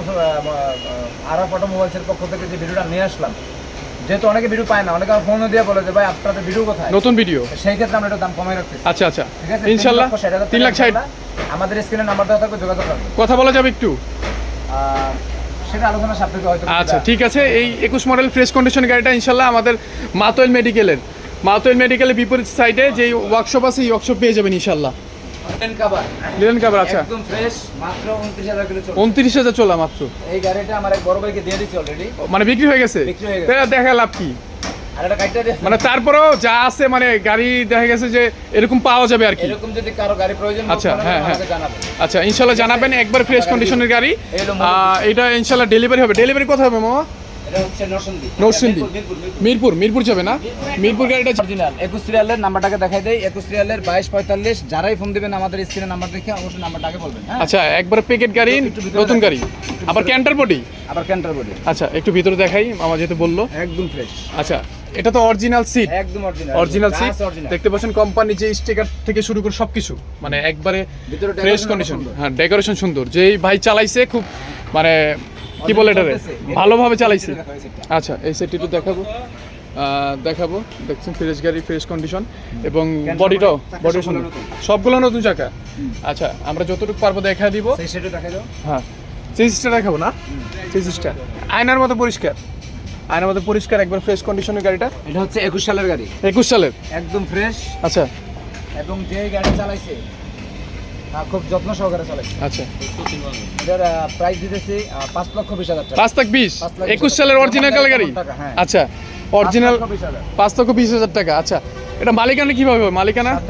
আরও ফটো মোবাইলসের পক্ষ থেকে যে ভিডিওটা নিয়ে আসলাম যেহেতু অনেকে ভিডিও পায় না অনেকে ফোন দিয়ে বলে যে ভাই আপনাদের ভিডিও কোথায়? নতুন ভিডিও সেই ক্ষেত্রে আমরা একটু দাম কমাই রাখতেছি। আচ্ছা আচ্ছা। ঠিক আছে? ইনশাল্লাহ। তিন লাখ ষাট। আমাদের স্ক্রিনে নাম্বার দেওয়া থাকবে যোগাযোগ রাখবেন কথা বলা যাবে একটু? সেটা আলোচনা সাপেক্ষে হয়তো আচ্ছা ঠিক আছে। এই একুশ মডেল ফ্রেশ কন্ডিশন গাড়িটা ইনশাল্লাহ আমাদের মাতোয়েল মেডিকেলের। মাতোয়েল মেডিকেলের বিপরীত সাইডে যে ওয়ার্কশপ আছে এই ওয়ার্কশপ পেয়ে যাবেন ইনশাল্লাহ। আচ্ছা। একদম ফ্রেশ মাত্র উনত্রিশ হাজার কিলো চলছে। উনত্রিশ চলা মাত্র। এই গাড়িটা আমার এক বড় ভাইকে দিয়ে দিচ্ছি অলরেডি মানে বিক্রি হয়ে গেছে? বিক্রি হয়ে গেছে। দেখা লাভ কি? মানে তারপরেও যা আছে মানে গাড়ি দেখা গেছে যে এরকম পাওয়া যাবে আর কি। এরকম যদি কারও গাড়ি প্রয়োজন আচ্ছা, হ্যাঁ, হ্যাঁ। আচ্ছা ইনশাল্লাহ জানাবেন একবার ফ্রেশ কন্ডিশনের গাড়ি। এটা ইনশাল্লাহ ডেলিভারি হবে। ডেলিভারি কোথায় হবে মামা? নরসিংদী। মিরপুর, মিরপুর, যাবে না? মিরপুর গাড়িটা অরিজিনাল একুশ সিরিয়ালের নাম্বারটাকে দেখাই দেয় একুশ সিরিয়ালের বাইশ পঁয়তাল্লিশ। যারাই ফোন দিবেন আমাদের স্ক্রিনে নাম্বার দেখে অবশ্যই নাম্বারটাকে বলবেন হ্যাঁ? আচ্ছা একবার প্যাকেট গাড়ি নতুন। গাড়ি। আবার ক্যান্টার বডি আবার ক্যান্টার বডি আচ্ছা একটু ভিতরে দেখাই মামা যেহেতু বলল। একদম ফ্রেশ আচ্ছা এটা তো অরিজিনাল সিট একদম অরিজিনাল অরিজিনাল সিট দেখতে পাচ্ছেন কোম্পানি যে স্টিকার থেকে শুরু করে সবকিছু। মানে একবারে ফ্রেশ কন্ডিশন হ্যাঁ ডেকোরেশন সুন্দর। যেই ভাই চালাইছে খুব মানে কি বলে এটা ভালোভাবে চালাইছে। আচ্ছা এই সেটটি একটু দেখাবো। দেখাবো। দেখছেন ফ্রেশ গাড়ি ফ্রেশ কন্ডিশন এবং বডিটাও বডি সুন্দর। সবগুলো নতুন। চাকা। আচ্ছা আমরা যতটুকু পারব দেখা দিব। সেই সেটও দেখাই দাও। হ্যাঁ। চেসিসটা দেখাবো না? চেসিসটা আয়নার মতো পরিষ্কার। আয়নার আমাদের পরিষ্কার একবার ফ্রেশ কন্ডিশনের গাড়িটা? এটা হচ্ছে একুশ সালের গাড়ি। একুশ সালের? একদম ফ্রেশ আচ্ছা। এবং যে গাড়ি চালাইছে খুব যত্ন সহকারে চালাইছে। আচ্ছা। এটার প্রাইস দিতেছি পাঁচ লক্ষ বিশ হাজার টাকা। পাঁচ লাখ বিশ? একুশ সালের। অরিজিনাল গাড়ি? হ্যাঁ। আচ্ছা। অরিজিনাল। পাঁচ লক্ষ বিশ হাজার টাকা আচ্ছা। এটা মালিকানা কীভাবে? মালিকানা?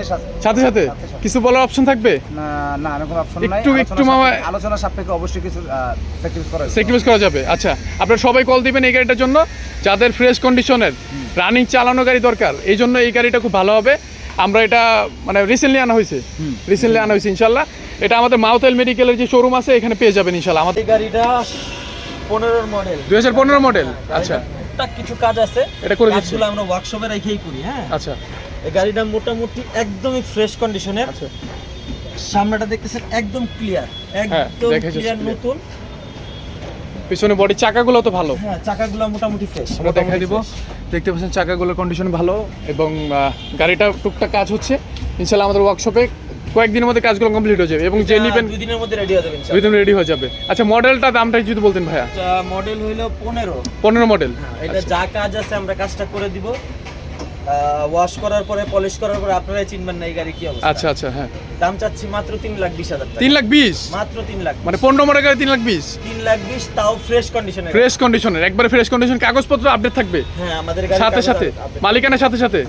সাথে সাথে। কিছু বলার অপশন থাকবে? না না এরকম অপশন নাই। একটু- একটু মামা- আলোচনা সাপেক্ষে অবশ্যই কিছু স্যাক্রিফাইস করা যাবে। করা যাবে। আচ্ছা আপনারা সবাই কল দিবেন এই গাড়িটার জন্য। যাদের ফ্রেশ কন্ডিশনের রানিং চালানো গাড়ি দরকার এই জন্য এই গাড়িটা খুব ভালো হবে। আমরা এটা মানে রিসেন্টলি আনা হয়েছে। রিসেন্টলি আনা হয়েছে ইনশাল্লাহ এটা আমাদের মাউথেল মেডিকেলের যে শোরুম আছে এখানে পেয়ে যাবেন ইনশাল্লাহ আমাদের গাড়িটা পনেরোর মডেল দুই হাজার পনেরো মডেল আচ্ছা। টুকটাক কিছু কাজ আছে। এটা করে দিচ্ছি। আমরা ওয়ার্কশপে রেখেই করি হ্যাঁ? আচ্ছা। এই গাড়িটা মোটামুটি একদমই ফ্রেশ কন্ডিশনের আচ্ছা। সামনেটা দেখতেছেন একদম ক্লিয়ার একদম ক্লিয়ার নতুন। পিছনে বডি চাকাগুলো তো ভালো। হ্যাঁ চাকাগুলো মোটামুটি ফ্রেশ আমরা দেখাই দিব। দেখতে পাচ্ছেন চাকাগুলোর কন্ডিশন ভালো এবং গাড়িটা টুকটাক কাজ হচ্ছে। ইনশাল্লাহ আমাদের ওয়ার্কশপে কয়েকদিনের মধ্যে কাজগুলো কমপ্লিট হয়ে যাবে এবং যে নিবেন দুই দিনের মধ্যে রেডি হয়ে যাবে দুই দিন রেডি হয়ে যাবে। আচ্ছা মডেলটা দামটা যদি বলতেন ভাইয়া। মডেল হইল পনেরো। পনেরো মডেল এটা যা কাজ আছে আমরা কাজটা করে দিব। ওয়াশ করার পরে পলিশ করার পরে চিনবেন না এই গাড়ি কি অবস্থা। আচ্ছা আচ্ছা হ্যাঁ। দাম চাচ্ছি মাত্র তিন লাখ বিশ হাজার তিন লাখ বিশ? মাত্র তিন লাখ মানে পনেরো গাড়ি তিন লাখ বিশ? তিন লাখ বিশ তাও ফ্রেশ কন্ডিশনে ফ্রেশ কন্ডিশনের একবারে ফ্রেশ কন্ডিশন কাগজপত্র আপডেট থাকবে? হ্যাঁ আমাদের গাড়ি সাথে সাথে মালিকানার সাথে সাথে?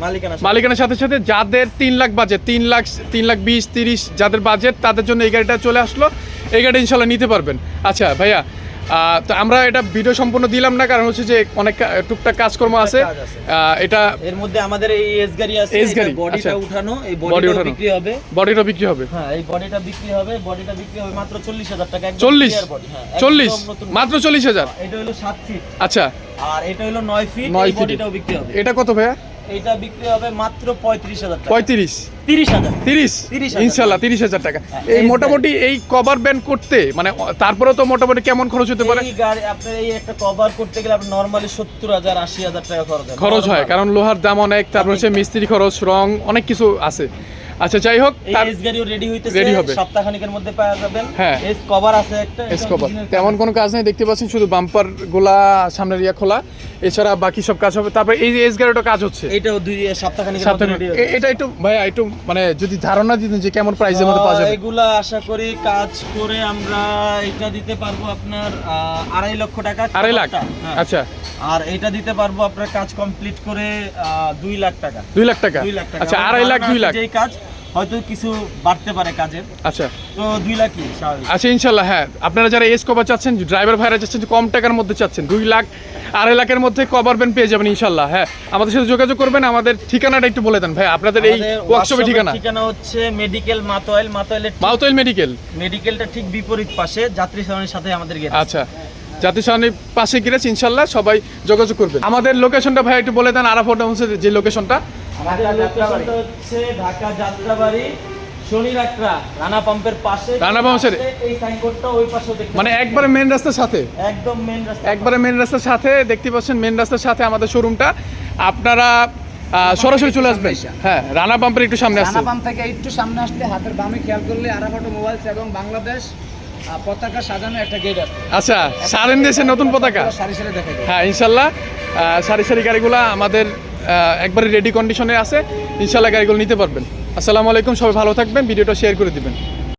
মালিকানার সাথে। সাথে যাদের তিন লাখ বাজেট তিন লাখ তিন লাখ বিশ তিরিশ যাদের বাজেট তাদের জন্য এই গাড়িটা চলে আসলো। এই গাড়ি ইনশাল্লাহ নিতে পারবেন। আচ্ছা ভাইয়া তো আমরা এটা ভিডিও সম্পূর্ণ দিলাম না কারণ হচ্ছে যে অনেক টুকটাক কাজকর্ম আছে। এটা এর মধ্যে আমাদের এই এস গাড়ি আছে এস গাড়ি, বডিটা আচ্ছা। উঠানো এই বডিটা বিক্রি হবে। বডিটা বিক্রি হবে। হ্যাঁ এই বডিটা বিক্রি হবে বডিটা বিক্রি হবে মাত্র চল্লিশ হাজার টাকা একদম চল্লিশ। clear body, হ্যাঁ, মাত্র চল্লিশ হাজার। এটা হলো সাত ফিট আচ্ছা। আর এটা হলো নয় ফিট নয় এই। বডিটাও বিক্রি হবে। এটা কত ভাইয়া? এটা বিক্রি হবে মাত্র পঁয়ত্রিশ হাজার পঁয়ত্রিশ? তিরিশ হাজার। তিরিশ? 30,000 ইনশাল্লাহ তিরিশ হাজার টাকা। হ্যাঁ, এই মোটামুটি এই কভার ব্যান্ড করতে মানে তারপরে তো মোটামুটি কেমন খরচ হতে পারে? এই গাড়ি আপনার এই একটা কভার করতে গেলে আপনার নর্মালি সত্তর হাজার আশি হাজার টাকা খরচ হয়। খরচ হয় কারণ লোহার দাম অনেক তারপর হচ্ছে মিস্ত্রি খরচ রং অনেক কিছু আছে। আচ্ছা যাই হোক এস গাড়িও রেডি হইতেছে Ready হবে। সপ্তাহখানিকের মধ্যে পাওয়া যাবেন। হ্যাঁ। এস কভার আছে একটা এসকোবার original তেমন কোনো কাজ নেই দেখতে পাচ্ছেন শুধু বাম্পারগুলা সামনের ইয়া খোলা। এছাড়া বাকি সব কাজ হবে। তারপর এই যে এস গাড়িটা কাজ হচ্ছে। এইটাও দুই সপ্তাহখানিকের মধ্যে রেডি এ- এটা একটু ভাইয়া একটু মানে যদি ধারণা দিতেন যে কেমন প্রাইসের মধ্যে পাওয়া যাবে। এগুলা আশা করি কাজ করে আমরা এটা দিতে পারব আপনার আড়াই লক্ষ টাকা আড়াই লাখ? হ্যাঁ। আচ্ছা। আর এটা দিতে পারব আপনার কাজ কমপ্লিট করে দুই লাখ টাকা। দুই লাখ টাকা? দুই লাখ টাকা। আচ্ছা আড়াই লাখ দুই লাখ। এই কাজ হয়তো কিছু বাড়তে পারে কাজের। আচ্ছা। তো দুই লাখই স্বাভাবিক? আচ্ছা ইনশাল্লাহ হ্যাঁ। আপনারা যারা এস কভার চাচ্ছেন ড্রাইভার ভাইরা চাচ্ছেন কম টাকার মধ্যে চাচ্ছেন দুই লাখ আড়াই লাখের মধ্যে কভার ব্যান্ড পেয়ে যাবেন ইনশাল্লাহ হ্যাঁ। আমাদের সাথে যোগাযোগ করবেন আমাদের ঠিকানাটা একটু বলে দেন ভাই আপনাদের এই ওয়ার্কশপের ঠিকানা? ঠিকানা হচ্ছে মেডিকেল মাতোয়াইল মাতোয়াইলের ঠিক- মাউতইল মেডিকেল মেডিকেলটা ঠিক বিপরীত পাশে যাত্রী সামনের সাথে আমাদের গেট আচ্ছা। জাতীয় সামনের পাশে গিরেছে ইনশাল্লাহ সবাই যোগাযোগ করবেন। আমাদের লোকেশনটা ভাই একটু বলে দেন আরাফট যে লোকেশনটা আমাদের লোকেশনটা হচ্ছে ঢাকা যাত্রাবাড়ি রানা পাম্পের পাশে। রানা পাম্পের- এই সাইনবোর্ডটা ওই পাশেও দেখতে মানে একবারে মেন রাস্তার সাথে? একদম মেন রাস্তা একবারে মেন রাস্তার সাথে দেখতে পাচ্ছেন মেন রাস্তার সাথে আমাদের শোরুমটা আপনারা সরাসরি চলে আসবেন। হ্যাঁ রানা পাম্পের একটু সামনে আসছে রানা পাম্প থেকে একটু সামনে আসলে হাতের বামে খেয়াল করলে আরাফাটো মোবাইলস এবং বাংলাদেশ পতাকা সাজানো একটা গেট আছে। আচ্ছা সারেন দেশের নতুন পতাকা সারি সারি দেখা হ্যাঁ ইনশাল্লাহ সারি সারি গাড়িগুলো আমাদের একবারে রেডি কন্ডিশনে আছে, ইনশাল্লাহ গাড়িগুলো নিতে পারবেন। আসসালামু আলাইকুম, সবাই ভালো থাকবেন, ভিডিওটা শেয়ার করে দিবেন।